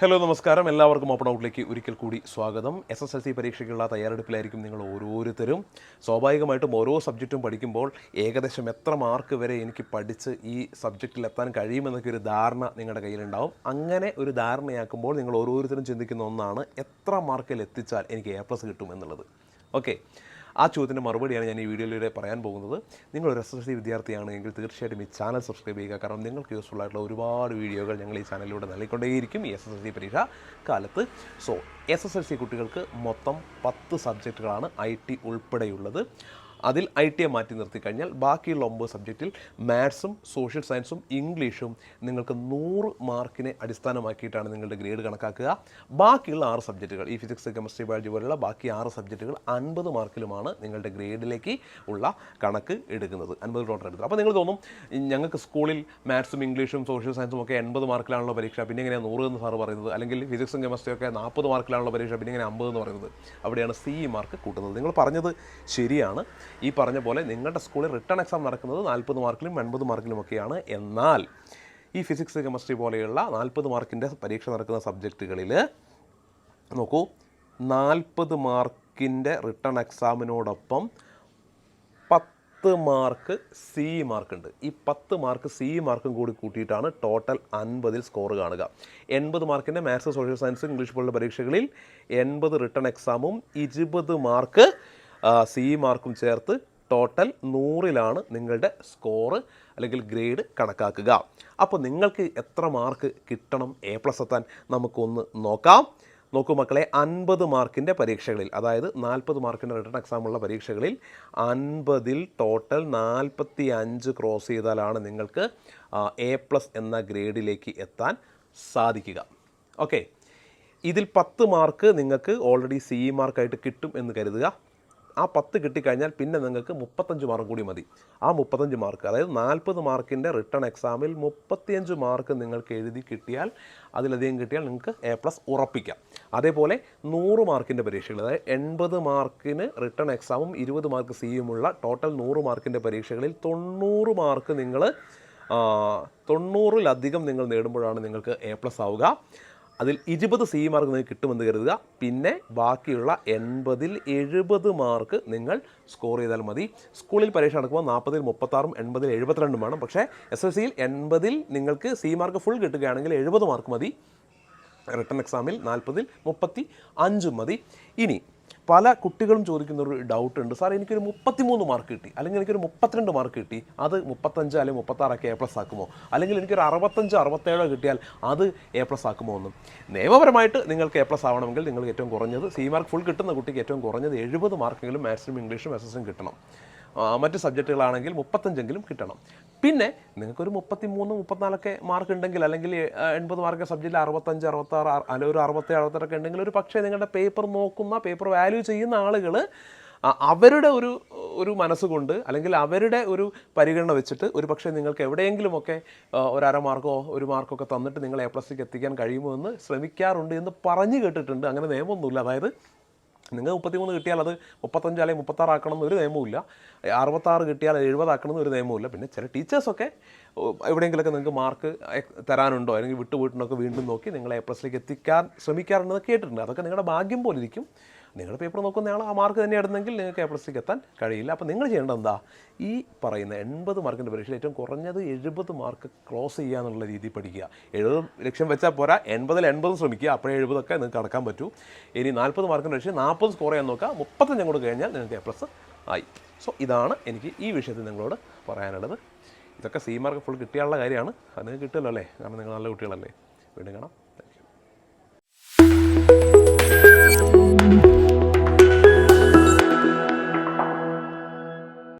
Hello നമസ്കാരം. എല്ലാവർക്കും open ഔട്ടിലേക്ക് ഒരിക്കൽ കൂടി സ്വാഗതം. എസ് എസ് എൽ സി പരീക്ഷയ്ക്കുള്ള തയ്യാറെടുപ്പിലായിരിക്കും നിങ്ങൾ ഓരോരുത്തരും. സ്വാഭാവികമായിട്ടും ഓരോ സബ്ജക്റ്റും പഠിക്കുമ്പോൾ ഏകദേശം എത്ര മാർക്ക് വരെ എനിക്ക് പഠിച്ച് ഈ സബ്ജക്റ്റിൽ എത്താൻ കഴിയുമെന്നൊക്കെ ഒരു ധാരണ നിങ്ങളുടെ കയ്യിലുണ്ടാവും. അങ്ങനെ ഒരു ധാരണയാക്കുമ്പോൾ നിങ്ങൾ ഓരോരുത്തരും ചിന്തിക്കുന്ന ഒന്നാണ് എത്ര മാർക്കിൽ എത്തിച്ചാൽ എനിക്ക് എ പ്ലസ് കിട്ടും എന്നുള്ളത്. ഓക്കെ ആ ചോദ്യത്തിന്റെ മറുപടിയാണ് ഞാൻ ഈ വീഡിയോയിലൂടെ പറയാൻ പോകുന്നത്. നിങ്ങൾ ഒരു എസ് എസ് സി വിദ്യാർത്ഥിയാണെങ്കിൽ തീർച്ചയായിട്ടും ഈ ചാനൽ സബ്സ്ക്രൈബ് ചെയ്യുക. കാരണം നിങ്ങൾക്ക് യൂസ്ഫുൾ ആയിട്ടുള്ള ഒരുപാട് വീഡിയോകൾ ഞങ്ങൾ ഈ ചാനലിലൂടെ നൽകിക്കൊണ്ടേയിരിക്കും ഈ എസ് എസ് എൽ സി പരീക്ഷ കാലത്ത്. So S S L C കുട്ടികൾക്ക് മൊത്തം പത്ത് സബ്ജക്റ്റുകളാണ് ഐ ടി ഉൾപ്പെടെയുള്ളത്. അതിൽ ഐ ടി എ മാറ്റി നിർത്തി കഴിഞ്ഞാൽ ബാക്കിയുള്ള ഒമ്പത് സബ്ജക്റ്റിൽ മാത്സും സോഷ്യൽ സയൻസും ഇംഗ്ലീഷും നിങ്ങൾക്ക് നൂറ് മാർക്കിനെ അടിസ്ഥാനമാക്കിയിട്ടാണ് നിങ്ങളുടെ ഗ്രേഡ് കണക്കാക്കുക. ബാക്കിയുള്ള ആറ് സബ്ജക്റ്റുകൾ ഈ ഫിസിക്സ് കെമിസ്ട്രി ബയോളജി പോലുള്ള ബാക്കി ആറ് സബ്ജക്റ്റുകൾ അൻപത് മാർക്കിലുമാണ് നിങ്ങളുടെ ഗ്രേഡിലേക്ക് ഉള്ള കണക്ക് എടുക്കുന്നത്. അൻപത് ടോട്ടൽ എടുക്കുന്നത്. അപ്പോൾ നിങ്ങൾ തോന്നും ഞങ്ങൾക്ക് സ്കൂളിൽ മാത്സും ഇംഗ്ലീഷും സോഷ്യൽ സയൻസും ഒക്കെ എൺപത് മാർക്കിലാണല്ലോ പരീക്ഷ പിന്നെ എങ്ങനെയാണ് നൂറ് എന്ന് സാറ് പറയുന്നത്? അല്ലെങ്കിൽ ഫിസിക്സും കെമിസ്ട്രി ഒക്കെ നാൽപ്പത് മാർക്കിലാണല്ലോ പരീക്ഷ പിന്നെ എങ്ങനെ അമ്പത് എന്ന് പറയുന്നത്? അവിടെയാണ് സി മാർക്ക് കൂട്ടുന്നത്. നിങ്ങൾ പറഞ്ഞത് ശരിയാണ്. ഈ പറഞ്ഞ പോലെ നിങ്ങളുടെ സ്കൂളിൽ റിട്ടേൺ എക്സാം നടക്കുന്നത് നാൽപ്പത് മാർക്കിലും എൺപത് മാർക്കിലും ഒക്കെയാണ്. എന്നാൽ ഈ ഫിസിക്സ് കെമിസ്ട്രി പോലെയുള്ള നാൽപ്പത് മാർക്കിന്റെ പരീക്ഷ നടക്കുന്ന സബ്ജക്റ്റുകളിൽ നോക്കൂ നാൽപ്പത് മാർക്കിന്റെ റിട്ടേൺ എക്സാമിനോടൊപ്പം പത്ത് മാർക്ക് സി മാർക്ക് ഉണ്ട് ഈ പത്ത് മാർക്ക് സി മാർക്കും കൂടി കൂട്ടിയിട്ടാണ് ടോട്ടൽ അൻപതിൽ സ്കോർ കാണുക. എൺപത് മാർക്കിന്റെ മാത്സ് സോഷ്യൽ സയൻസ് ഇംഗ്ലീഷ് പോലുള്ള പരീക്ഷകളിൽ എൺപത് റിട്ടേൺ എക്സാമും ഇരുപത് മാർക്ക് സി മാർക്കും ചേർത്ത് ടോട്ടൽ നൂറിലാണ് നിങ്ങളുടെ സ്കോറ് അല്ലെങ്കിൽ ഗ്രേഡ് കണക്കാക്കുക. അപ്പോൾ നിങ്ങൾക്ക് എത്ര മാർക്ക് കിട്ടണം? എ പ്ലസ് എത്താൻ നമുക്കൊന്ന് നോക്കാം. നോക്കൂ മക്കളെ അൻപത് മാർക്കിന്റെ പരീക്ഷകളിൽ അതായത് നാൽപ്പത് മാർക്കിന്റെ റിട്ടേൺ എക്സാമുള്ള പരീക്ഷകളിൽ അൻപതിൽ ടോട്ടൽ നാൽപ്പത്തി അഞ്ച് ക്രോസ് ചെയ്താലാണ് നിങ്ങൾക്ക് എ പ്ലസ് എന്ന ഗ്രേഡിലേക്ക് എത്താൻ സാധിക്കുക. ഓക്കെ ഇതിൽ പത്ത് മാർക്ക് നിങ്ങൾക്ക് ഓൾറെഡി സി മാർക്കായിട്ട് കിട്ടും എന്ന് കരുതുക. ആ പത്ത് കിട്ടിക്കഴിഞ്ഞാൽ പിന്നെ നിങ്ങൾക്ക് മുപ്പത്തഞ്ച് മാർക്ക് കൂടി മതി. ആ മുപ്പത്തഞ്ച് മാർക്ക് അതായത് നാൽപ്പത് മാർക്കിന്റെ റിട്ടേൺ എക്സാമിൽ മുപ്പത്തിയഞ്ച് മാർക്ക് നിങ്ങൾക്ക് എഴുതി കിട്ടിയാൽ അതിലധികം കിട്ടിയാൽ നിങ്ങൾക്ക് എ പ്ലസ് ഉറപ്പിക്കാം. അതേപോലെ നൂറ് മാർക്കിന്റെ പരീക്ഷകൾ അതായത് എൺപത് മാർക്കിന് റിട്ടേൺ എക്സാമും ഇരുപത് മാർക്ക് സിയുമുള്ള ടോട്ടൽ നൂറ് മാർക്കിന്റെ പരീക്ഷകളിൽ തൊണ്ണൂറ് മാർക്ക് നിങ്ങൾ തൊണ്ണൂറിലധികം നിങ്ങൾ നേടുമ്പോഴാണ് നിങ്ങൾക്ക് എ പ്ലസ് ആവുക. അതിൽ ഇരുപത് സി മാർക്ക് നിങ്ങൾക്ക് കിട്ടുമെന്ന് കരുതുക. പിന്നെ ബാക്കിയുള്ള എൺപതിൽ എഴുപത് മാർക്ക് നിങ്ങൾ സ്കോർ ചെയ്താൽ മതി. സ്കൂളിൽ പരീക്ഷ നടക്കുമ്പോൾ നാൽപ്പതിൽ മുപ്പത്താറും എൺപതിൽ എഴുപത്തിരണ്ടും വേണം. പക്ഷേ എസ് എൽ സിയിൽ എൺപതിൽ നിങ്ങൾക്ക് സി മാർക്ക് ഫുൾ കിട്ടുകയാണെങ്കിൽ എഴുപത് മാർക്ക് മതി. റിട്ടേൺ എക്സാമിൽ നാൽപ്പതിൽ മുപ്പത്തി അഞ്ചും മതി. ഇനി പല കുട്ടികളും ചോദിക്കുന്ന ഒരു ഡൗട്ട് ഉണ്ട് സാർ എനിക്കൊരു മുപ്പത്തിമൂന്ന് മാർക്ക് കിട്ടി. അല്ലെങ്കിൽ എനിക്കൊരു മുപ്പത്തിരണ്ട് മാർക്ക് കിട്ടി. അത് മുപ്പത്തഞ്ച് അല്ലെങ്കിൽ മുപ്പത്താറൊക്കെ എ പ്ലസ് ആക്കുമോ? അല്ലെങ്കിൽ എനിക്കൊരു അറുപത്തഞ്ച് അറുപത്തേഴോ കിട്ടിയാൽ അത് എ പ്ലസ് ആക്കുമോ എന്നും? നിയമപരമായിട്ട് നിങ്ങൾക്ക് എ പ്ലസ് ആവണമെങ്കിൽ നിങ്ങൾക്ക് ഏറ്റവും കുറഞ്ഞത് സി മാർക്ക് ഫുൾ കിട്ടുന്ന കുട്ടിക്ക് ഏറ്റവും കുറഞ്ഞത് എഴുപത് മാർക്കെങ്കിലും മാത്സിനും ഇംഗ്ലീഷും എസ് കിട്ടണം. മറ്റ് സബ്ജക്റ്റുകളാണെങ്കിൽ മുപ്പത്തഞ്ചെങ്കിലും കിട്ടണം. പിന്നെ നിങ്ങൾക്കൊരു മുപ്പത്തി മൂന്ന് മുപ്പത്തിനാലൊക്കെ മാർക്ക് ഉണ്ടെങ്കിൽ അല്ലെങ്കിൽ എൺപത് മാർക്ക് സബ്ജക്റ്റിൽ അറുപത്തഞ്ച് അറുപത്താറ് അല്ലെങ്കിൽ ഒരു അറുപത്തേഴ് അറുപത്തെട്ടൊക്കെ ഉണ്ടെങ്കിൽ ഒരു പക്ഷേ നിങ്ങളുടെ പേപ്പർ നോക്കുന്ന പേപ്പർ വാല്യൂ ചെയ്യുന്ന ആളുകൾ അവരുടെ ഒരു ഒരു മനസ്സുകൊണ്ട് അല്ലെങ്കിൽ അവരുടെ ഒരു പരിഗണന വെച്ചിട്ട് ഒരു പക്ഷേ നിങ്ങൾക്ക് എവിടെയെങ്കിലുമൊക്കെ ഒരര മാർക്കോ ഒരു മാർക്കൊക്കെ തന്നിട്ട് നിങ്ങൾ എ പ്ലസ് പ്ലസിലേക്ക് എത്തിക്കാൻ കഴിയുമോ എന്ന് ശ്രമിക്കാറുണ്ട് എന്ന് പറഞ്ഞു കേട്ടിട്ടുണ്ട്. അങ്ങനെ നിയമമൊന്നുമില്ല. അതായത് നിങ്ങൾ മുപ്പത്തിമൂന്ന് കിട്ടിയാൽ അത് മുപ്പത്തഞ്ച് അല്ലെങ്കിൽ മുപ്പത്താറ് ആക്കണം എന്നൊരു നിയമവുമില്ല. അറുപത്താറ് കിട്ടിയാൽ എഴുപതാക്കണം എന്നൊരു നിയമവുമില്ല. പിന്നെ ചില ടീച്ചേഴ്സൊക്കെ എവിടെയെങ്കിലൊക്കെ നിങ്ങൾക്ക് മാർക്ക് തരാനുണ്ടോ? അല്ലെങ്കിൽ വിട്ടുപോയിട്ടുണ്ടോ? ഒക്കെ വീണ്ടും നോക്കി നിങ്ങളെ എ പ്ലസിലേക്ക് എത്തിക്കാൻ ശ്രമിക്കാറുണ്ടെന്ന് കേട്ടിട്ടുണ്ട്. അതൊക്കെ നിങ്ങളുടെ ഭാഗ്യം പോലെ നിങ്ങളുടെ പേപ്പർ നോക്കുന്നയാൾ ആ മാർക്ക് തന്നെ ഇടുന്നെങ്കിൽ നിങ്ങൾക്ക് എ പ്ലസിലേക്ക് എത്താൻ കഴിയില്ല. അപ്പോൾ നിങ്ങൾ ചെയ്യേണ്ടത് എന്താ ഈ പറയുന്ന എൺപത് മാർക്കിന്റെ പരീക്ഷയിൽ ഏറ്റവും കുറഞ്ഞത് എഴുപത് മാർക്ക് ക്ലോസ് ചെയ്യുക എന്നുള്ള രീതി പഠിക്കുക. എഴുപത് ലക്ഷ്യം വെച്ചാൽ പോരാ. എൺപതിൽ എൺപത് ശ്രമിക്കുക. അപ്പോഴേ എഴുപതൊക്കെ നിങ്ങൾക്ക് അടക്കാൻ പറ്റൂ. ഇനി നാൽപ്പത് മാർക്കിന്റെ പരീക്ഷയിൽ നാൽപ്പത് സ്കോർ ചെയ്യാൻ നോക്കുക. മുപ്പത്തഞ്ച് അങ്ങോട്ട് കഴിഞ്ഞാൽ നിങ്ങൾക്ക് എ പ്ലസ് ആയി. സോ ഇതാണ് എനിക്ക് ഈ വിഷയത്തിൽ നിങ്ങളോട് പറയാനുള്ളത്. ഇതൊക്കെ സി മാർക്ക് ഫുൾ കിട്ടിയാനുള്ള കാര്യമാണ്. അത് നിങ്ങൾക്ക് കിട്ടില്ലല്ലേ കാരണം നിങ്ങൾ നല്ല കുട്ടികളല്ലേ. വീണ്ടും കാണാം.